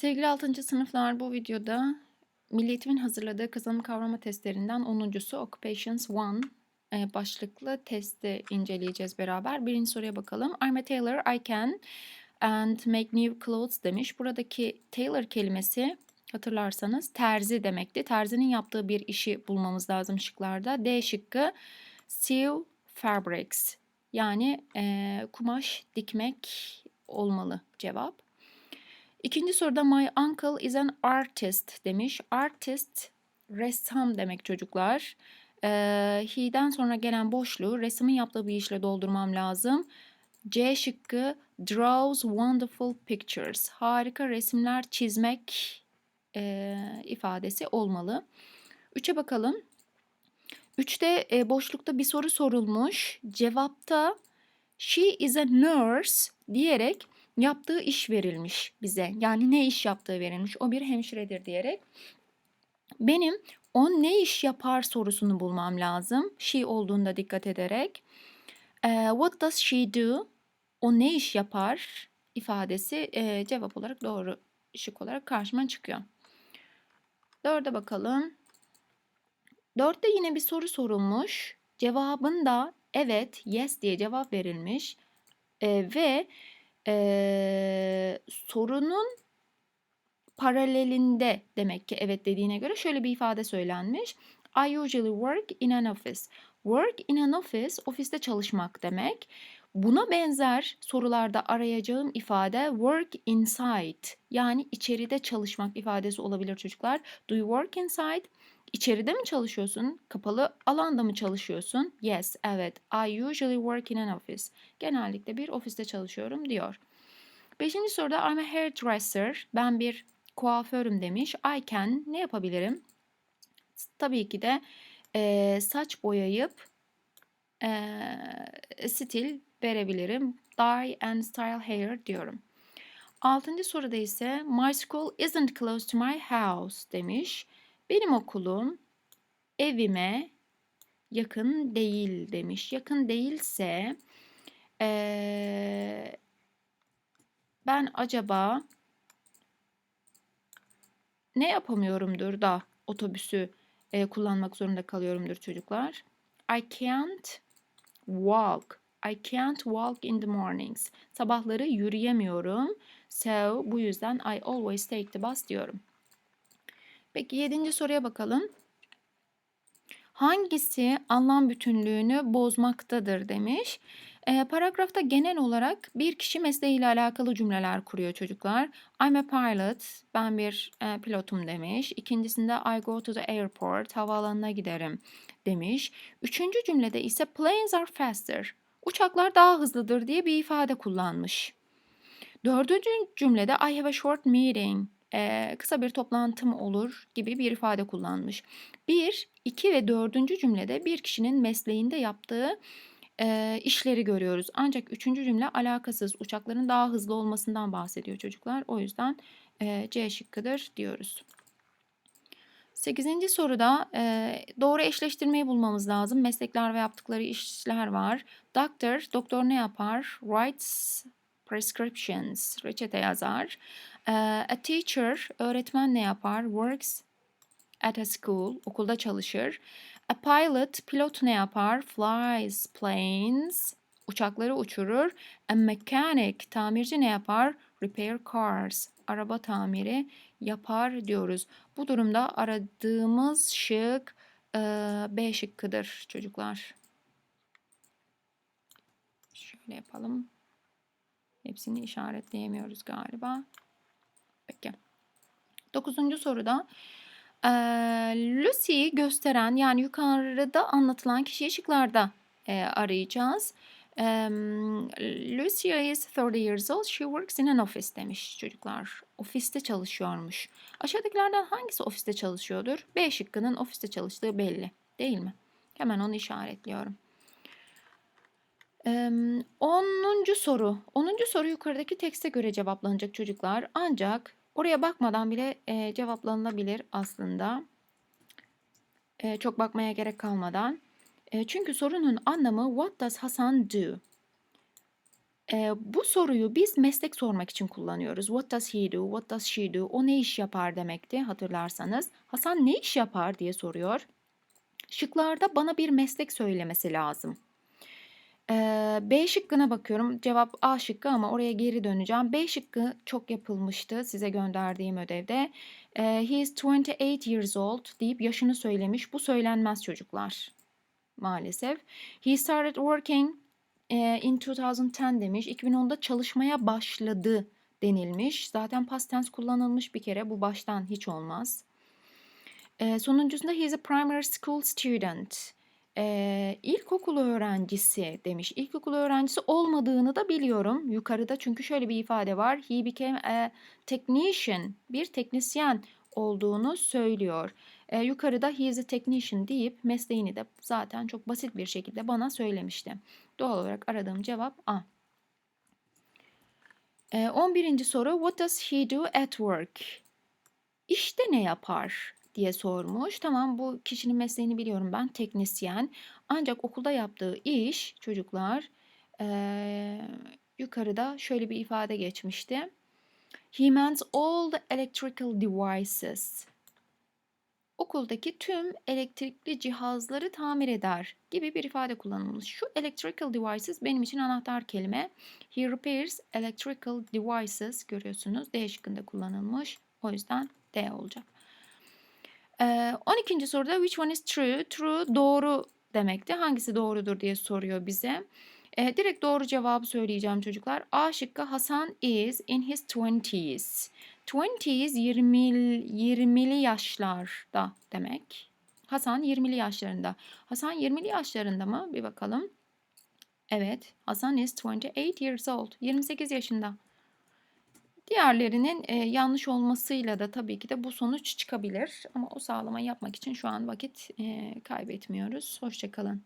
Sevgili 6. sınıflar bu videoda Milli Eğitim'in hazırladığı kazanım kavrama testlerinden 10.sü Occupations 1 e, başlıklı testi inceleyeceğiz beraber. Birinci soruya bakalım. I'm a tailor, I can and make new clothes demiş. Buradaki tailor kelimesi hatırlarsanız terzi demekti. Terzinin yaptığı bir işi bulmamız lazım şıklarda. D şıkkı sew fabrics yani e, kumaş dikmek olmalı cevap. İkinci soruda my uncle is an artist demiş. Artist ressam demek çocuklar. Ee, he'den sonra gelen boşluğu resmin yaptığı bir işle doldurmam lazım. C şıkkı draws wonderful pictures. Harika resimler çizmek e, ifadesi olmalı. Üçe bakalım. Üçte e, boşlukta bir soru sorulmuş. Cevapta she is a nurse diyerek yaptığı iş verilmiş bize. Yani ne iş yaptığı verilmiş. O bir hemşiredir diyerek. Benim o ne iş yapar sorusunu bulmam lazım. She olduğunda dikkat ederek. Eee, what does she do? O ne iş yapar ifadesi eee, cevap olarak doğru şık olarak karşıma çıkıyor. Dörde bakalım. Dörtte yine bir soru sorulmuş. Cevabında evet, yes diye cevap verilmiş. Eee, ve eee, sorunun paralelinde demek ki evet dediğine göre şöyle bir ifade söylenmiş. I usually work in an office. Work in an office, ofiste çalışmak demek. Buna benzer sorularda arayacağım ifade work inside. Yani içeride çalışmak ifadesi olabilir çocuklar. Do you work inside? İçeride mi çalışıyorsun? Kapalı alanda mı çalışıyorsun? Yes, evet. I usually work in an office. Genellikle bir ofiste çalışıyorum diyor. Beşinci soruda I'm a hairdresser. Ben bir kuaförüm demiş. I can ne yapabilirim? Tabii ki de e, saç boyayıp e, stil verebilirim. Dye and style hair diyorum. Altıncı soruda ise My school isn't close to my house demiş. Benim okulum evime yakın değil demiş. Yakın değilse ee, ben acaba ne yapamıyorumdur da otobüsü e, kullanmak zorunda kalıyorumdur çocuklar. I can't walk. I can't walk in the mornings. Sabahları yürüyemiyorum. So bu yüzden I always take the bus diyorum. Peki yedinci soruya bakalım. Hangisi anlam bütünlüğünü bozmaktadır demiş. E, paragrafta genel olarak bir kişi mesleğiyle alakalı cümleler kuruyor çocuklar. I'm a pilot, ben bir e, pilotum demiş. İkincisinde I go to the airport, havaalanına giderim demiş. Üçüncü cümlede ise planes are faster, uçaklar daha hızlıdır diye bir ifade kullanmış. Dördüncü cümlede I have a short meeting, e, kısa bir toplantım olur gibi bir ifade kullanmış. Bir, iki ve dördüncü cümlede bir kişinin mesleğinde yaptığı e, işleri görüyoruz. Ancak üçüncü cümle alakasız uçakların daha hızlı olmasından bahsediyor çocuklar. O yüzden e, C şıkkıdır diyoruz. Sekizinci soruda e, doğru eşleştirmeyi bulmamız lazım. Meslekler ve yaptıkları işler var. Doctor, doktor ne yapar? Writes prescriptions, reçete yazar. E, a teacher, öğretmen ne yapar? Works at a school, okulda çalışır. A pilot, pilot ne yapar? Flies planes, uçakları uçurur. A mechanic, tamirci ne yapar? Repair cars, araba tamiri yapar diyoruz. Bu durumda aradığımız şık e, B şıkkıdır çocuklar. Şöyle yapalım. Hepsini işaretleyemiyoruz galiba. Peki. Dokuzuncu soruda e, Lucy'yi gösteren yani yukarıda anlatılan kişiyi şıklarda e, arayacağız. Um, Lucia is 30 years old. She works in an office demiş çocuklar. Ofiste çalışıyormuş. Aşağıdakilerden hangisi ofiste çalışıyordur? B şıkkının ofiste çalıştığı belli. Değil mi? Hemen onu işaretliyorum. Um, 10. soru. 10. soru yukarıdaki tekste göre cevaplanacak çocuklar. Ancak oraya bakmadan bile e, cevaplanılabilir aslında. E, çok bakmaya gerek kalmadan. Çünkü sorunun anlamı what does Hasan do? Bu soruyu biz meslek sormak için kullanıyoruz. What does he do? What does she do? O ne iş yapar demekti hatırlarsanız. Hasan ne iş yapar diye soruyor. Şıklarda bana bir meslek söylemesi lazım. Eee, B şıkkına bakıyorum. Cevap A şıkkı ama oraya geri döneceğim. B şıkkı çok yapılmıştı size gönderdiğim ödevde. He is 28 years old deyip yaşını söylemiş. Bu söylenmez çocuklar. Maalesef. He started working in 2010 demiş. 2010'da çalışmaya başladı denilmiş. Zaten past tense kullanılmış bir kere. Bu baştan hiç olmaz. Sonuncusunda he is a primary school student. Eee, ilkokul öğrencisi demiş. İlkokul öğrencisi olmadığını da biliyorum yukarıda çünkü şöyle bir ifade var. He became a technician. Bir teknisyen olduğunu söylüyor. Eee, yukarıda he is a technician deyip mesleğini de zaten çok basit bir şekilde bana söylemişti. Doğal olarak aradığım cevap A. Eee, 11. soru What does he do at work? İşte ne yapar diye sormuş. Tamam bu kişinin mesleğini biliyorum ben teknisyen. Ancak okulda yaptığı iş çocuklar eee, yukarıda şöyle bir ifade geçmişti. He mends all the electrical devices. Okuldaki tüm elektrikli cihazları tamir eder gibi bir ifade kullanılmış. Şu electrical devices benim için anahtar kelime. He repairs electrical devices görüyorsunuz. D şıkkında kullanılmış. O yüzden D olacak. Ee, 12. soruda which one is true? True doğru demekti. Hangisi doğrudur diye soruyor bize. Ee, direkt doğru cevabı söyleyeceğim çocuklar. A şıkkı Hasan is in his 20s. 20s 20 20'li yaşlarda demek. Hasan 20'li yaşlarında. Hasan 20'li yaşlarında mı? Bir bakalım. Evet, Hasan is 28 years old. 28 yaşında. Diğerlerinin e, yanlış olmasıyla da tabii ki de bu sonuç çıkabilir. Ama o sağlamayı yapmak için şu an vakit e, kaybetmiyoruz. Hoşçakalın.